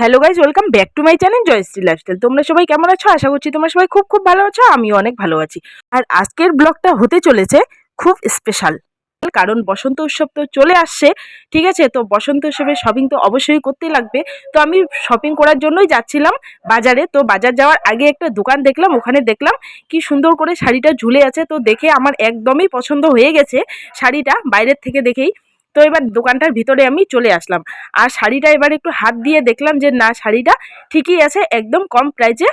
Hello guys welcome back to my channel Joyshree lifestyle তোমরা সবাই কেমন আছো? আশা করছি তোমরা সবাই খুব খুব ভালো আছো, আমিও অনেক ভালো আছি। আর আজকের ব্লগটা হতে চলেছে খুব স্পেশাল কারণ বসন্ত উৎসব তো চলে আসছে, ঠিক আছে? তো বসন্ত উৎসবে শপিং তো অবশ্যই করতে লাগবে। তো আমি শপিং করার জন্যই যাচ্ছিলাম বাজারে। তো বাজার যাওয়ার আগে একটা দোকান দেখলাম, ওখানে দেখলাম কি সুন্দর করে শাড়িটা ঝুলে আছে। তো দেখে আমার একদমই পছন্দ হয়ে গেছে শাড়িটা, বাইরের থেকে দেখেই। তো এবার দোকানটার ভিতরে আমি চলে আসলাম। আর শাড়িটা এবার একটু হাত দিয়ে দেখলাম যে, না, শাড়িটা ঠিকই আছে, একদম কম প্রাইজে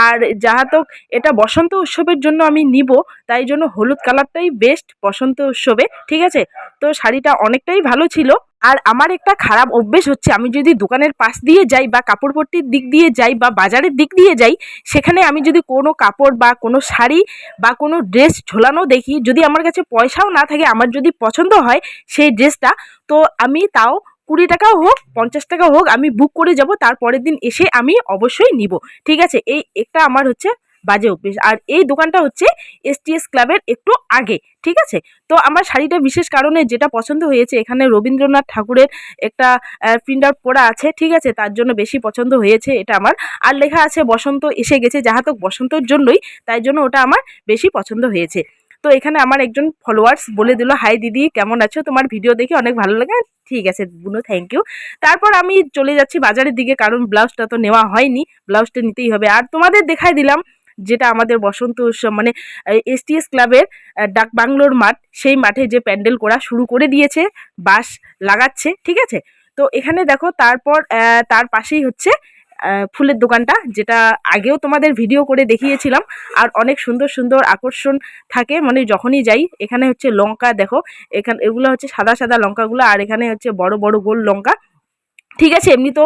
আর যাহাত এটা বসন্ত উৎসবের জন্য আমি নিব, তাই জন্য হলুদ কালারটাই বেস্ট বসন্ত উৎসবে, ঠিক আছে? তো শাড়িটা অনেকটাই ভালো ছিল। আর আমার একটা খারাপ অভ্যেস হচ্ছে, আমি যদি দোকানের পাশ দিয়ে যাই বা কাপড় কাপড়পট্টির দিক দিয়ে যাই বা বাজারের দিক দিয়ে যাই, সেখানে আমি যদি কোনো কাপড় বা কোনো শাড়ি বা কোনো ড্রেস ঝোলানো দেখি, যদি আমার কাছে পয়সাও না থাকে, আমার যদি পছন্দ হয় সেই ড্রেসটা, তো আমি তাও কুড়ি টাকাও হোক, পঞ্চাশ টাকা হোক, আমি বুক করে যাব তার পরের দিন এসে আমি অবশ্যই নিব। ঠিক আছে? এই একটা আমার হচ্ছে বাজে অভ্যেস। আর এই দোকানটা হচ্ছে এসটিএস ক্লাবের একটু আগে, ঠিক আছে? তো আমার শাড়িটা বিশেষ কারণে যেটা পছন্দ হয়েছে, এখানে রবীন্দ্রনাথ ঠাকুরের একটা প্রিন্ট আউট পরা আছে, ঠিক আছে? তার জন্য বেশি পছন্দ হয়েছে এটা আমার। আর লেখা আছে, বসন্ত এসে গেছে, যাহাতক বসন্তর জন্যই, তাই জন্য ওটা আমার বেশি পছন্দ হয়েছে। তো এখানে আমার একজন ফলোয়ার্স বলে দিল, হাই দিদি, কেমন আছো? তোমার ভিডিও দেখে অনেক ভালো লাগে। ঠিক আছে, বুনো থ্যাংক ইউ তারপর আমি চলে যাচ্ছি বাজারের দিকে, কারণ ব্লাউজটা তো নেওয়া হয়নি, ব্লাউজটা নিতেই হবে। আর তোমাদের দেখাই দিলাম যেটা আমাদের বসন্ত উৎসব মানে এসটিএস ক্লাবের ডাক বাংলোর মাঠ, সেই মাঠে যে প্যান্ডেল করা শুরু করে দিয়েছে বাস লাগাচ্ছে, ঠিক আছে? তো এখানে দেখো, তারপর তার পাশেই হচ্ছে ফুলের দোকানটা, যেটা আগেও তোমাদের ভিডিও করে দেখিয়েছিলাম, আর অনেক সুন্দর সুন্দর আকর্ষণ থাকে মানে যখনই যাই, এখানে হচ্ছে লঙ্কা, দেখো, এখানে, এগুলো হচ্ছে সাদা সাদা লঙ্কাগুলো, আর এখানে হচ্ছে বড় বড় গোল লঙ্কা ঠিক আছে, এমনি তো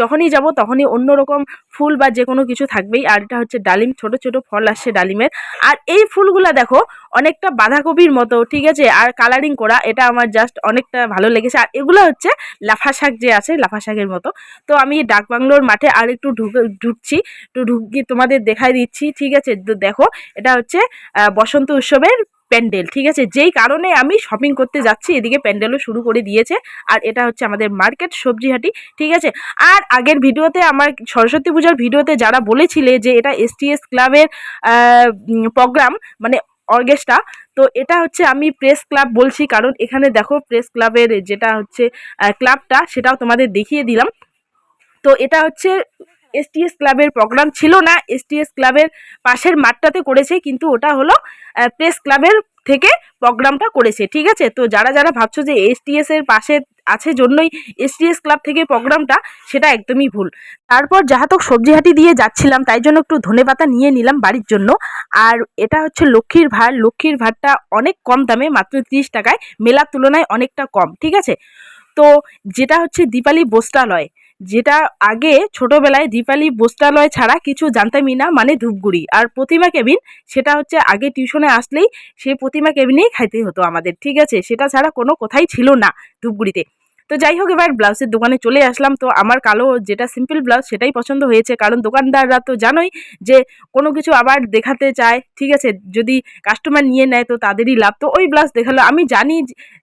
যখনই যাব তখনই অন্যরকম ফুল বা যে কোনো কিছু থাকবেই। আর এটা হচ্ছে ডালিম, ছোট ছোট ফল আসছে ডালিমের। আর এই ফুলগুলা দেখো, অনেকটা বাঁধাকপির মতো, ঠিক আছে? আর কালারিং করা, এটা আমার জাস্ট অনেকটা ভালো লেগেছে। আর এগুলো হচ্ছে লাফা শাক যে আছে, লাফা শাকের মতো। তো আমি ডাক বাংলোর মাঠে আর একটু ঢুকে, ঢুকছি। একটু ঢুকি তোমাদের দেখাই দিচ্ছি, ঠিক আছে? দেখো, এটা হচ্ছে বসন্ত উৎসবের প্যান্ডেল, ঠিক আছে? যেই কারণে আমি শপিং করতে যাচ্ছি, এদিকে প্যান্ডেলও শুরু করে দিয়েছে, আর এটা হচ্ছে আমাদের মার্কেট, সবজিহাটি, ঠিক আছে? আর আগের ভিডিওতে আমার সরস্বতী পূজার ভিডিওতে যারা বলেছিলে যে এটা এসটিএস ক্লাবের প্রোগ্রাম মানে অর্গেস্ট্রা তো এটা হচ্ছে আমি প্রেস ক্লাব বলছি, কারণ এখানে দেখো প্রেস ক্লাবের যেটা হচ্ছে ক্লাবটা সেটাও তোমাদের দেখিয়ে দিলাম। তো এটা হচ্ছে এসটিএস ক্লাবের প্রোগ্রাম ছিল না এসটিএস ক্লাবের পাশের মাঠটাতে করেছে, কিন্তু ওটা হলো প্রেস ক্লাবের থেকে প্রোগ্রামটা করেছে, ঠিক আছে? তো যারা যারা ভাবছ যে এসটিএস এর পাশে আছে জন্যই এসটিএস ক্লাব থেকে প্রোগ্রামটা সেটা একদমই ভুল। তারপর যাহাতক সবজিহাটি দিয়ে যাচ্ছিলাম, তাই জন্য একটু ধনে পাতা নিয়ে নিলাম বাড়ির জন্য। আর এটা হচ্ছে লক্ষ্মীর ভার লক্ষ্মীর ভারটা অনেক কম দামে, মাত্র তিরিশ টাকায়, মেলার তুলনায় অনেকটা কম, ঠিক আছে? তো যেটা হচ্ছে দীপালি বস্ত্রালয় যেটা আগে ছোটবেলায় দীপালি বস্ত্রালয় ছাড়া কিছু জানতামই না মানে ধূপগুড়ি। আর প্রতিমা কেবিন, সেটা হচ্ছে আগে টিউশনে আসলেই সেই প্রতিমা কেবিনেই খাইতে হতো আমাদের, ঠিক আছে? সেটা ছাড়া কোনো কোথায় ছিল না ধূপগুড়িতে। তো যাই হোক, এবার ব্লাউজের দোকানে চলে আসলাম। তো আমার কালো যেটা সিম্পল ব্লাউজ সেটাই পছন্দ হয়েছে। কারণ দোকানদাররা তো জানোই যে কোনো কিছু আবার দেখাতে চায়, ঠিক আছে? যদি কাস্টমার নিয়ে নেয় তো তাদেরই লাভ। তো ওই ব্লাউজ দেখাল। আমি জানি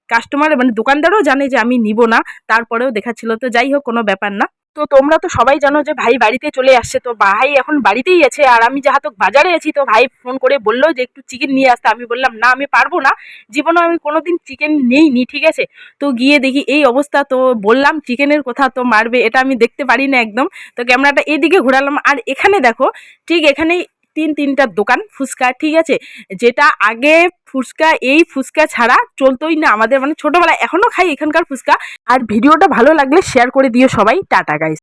কাস্টমার মানে দোকানদারও জানে যে আমি নিব না। তারপরেও দেখাচ্ছিল। তো যাই হোক, কোনো ব্যাপার না। তো তোমরা তো সবাই জানো যে ভাই বাড়িতে চলে আসছে, তো ভাই এখন বাড়িতেই আছে আর আমি যাহাতো বাজারে আছি, তো ভাই ফোন করে বলল যে একটু চিকেন নিয়ে আসতে। আমি বললাম, না, আমি পারব না। জীবনে আমি কোনোদিন চিকেন নিইনি, ঠিক আছে? তো গিয়ে দেখি এই অবস্থা, তো বললাম চিকেনের কথা তো মারবে, এটা আমি দেখতে পারি না একদম। তো ক্যামেরাটা এদিকে ঘোরালাম। আর এখানে দেখো, ঠিক এখানেই তিন তিনটা দোকান, ফুচকা, ঠিক আছে? যেটা আগে ফুচকা, এই ফুচকা ছাড়া চলতোই না আমাদের। মানে ছোটোবেলায় এখনও খাই এখানকার ফুচকা। আর ভিডিওটা ভালো লাগলে শেয়ার করে দিও সবাই। Tata guys